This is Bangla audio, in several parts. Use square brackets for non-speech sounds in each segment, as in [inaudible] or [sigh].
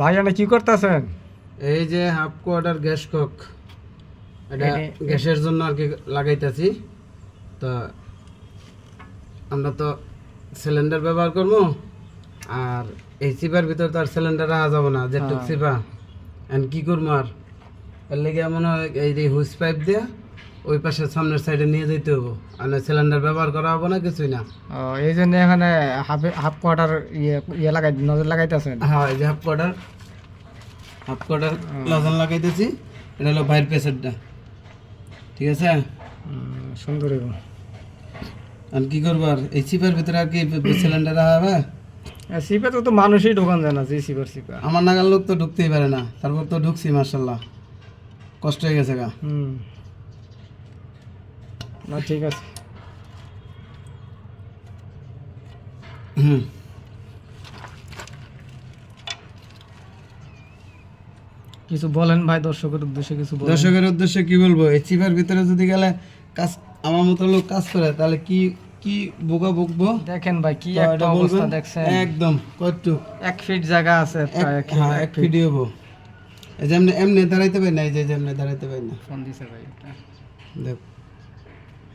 ভাই আপনি কি করতেছেন? এই যে হাফ কোয়ার্টার গ্যাস কক এটা গ্যাসের জন্য আর কি লাগাইতেছি। তো আমরা তো সিলিন্ডার ব্যবহার করব আর এই চিপার ভিতর তো আর সিলিন্ডার রাখা যাবে না যেটুক হ্যাঁ। চিপা এখন কি করব আর? এর লেগে মনে হয় এই যে হুইস পাইপ দিয়ে ওই পাশে সামনের সাইডে নিয়ে যেতে হব আর সিলিন্ডার ব্যবহার করা হবে না কিছুই না। এই জন্য এখানে হাফ হাফ কোয়ার্টার ইয়ে ইয়ে লাগাই নজর লাগাইতেছেন? হ্যাঁ এই যে হাফ কোয়ার্টার হাফ কোয়ার্টার লজন লাগাইতেছি এটা হলো বাইর প্রেসারটা ঠিক আছে? সুন্দর আর কি করব আর? এই চিপের ভিতরে আর কি সিলিন্ডার হবে? সিপে তো তো মানুষই ঢোকান যায় না যে সিপার সিপা আমার নাগাল লোক তো ঢুকতেই পারে না তারপর তো ঢুকছি মার্শাল্লাহ কষ্ট হয়ে গেছে গা। হুম। না ঠিক আছে। হুম। কিছু বলেন ভাই দর্শকের উদ্দেশ্যে কিছু বলেন। দর্শকের উদ্দেশ্যে কি বলব এই চিপের ভিতরে যদি গেলে কাজ আমার মতো লোক কাজ করে তাহলে কি কি বোকা বকবো? দেখেন ভাই কি একটা অবস্থা দেখছেন। একদম কতটুক এক ফিট জায়গা আছে হ্যাঁ এক ফিট। হব। এই যে এমনি এমনি দাঁড়াইতে পারি না এই যে এমনি দাঁড়াইতে পারি না। ফোন দিছে ভাই দেখ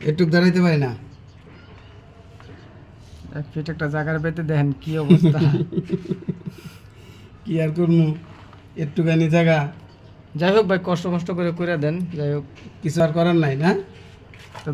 একটুক দাঁড়াইতে পারি না। এক ফিট একটা জায়গার পেতে দেখেন কি অবস্থা। [laughs] কি আর করব? একটুখানি জায়গা। যাই হোক ভাই কষ্ট কষ্ট করে করে দেন যাই হোক। কিছু আর করার নাই না? তো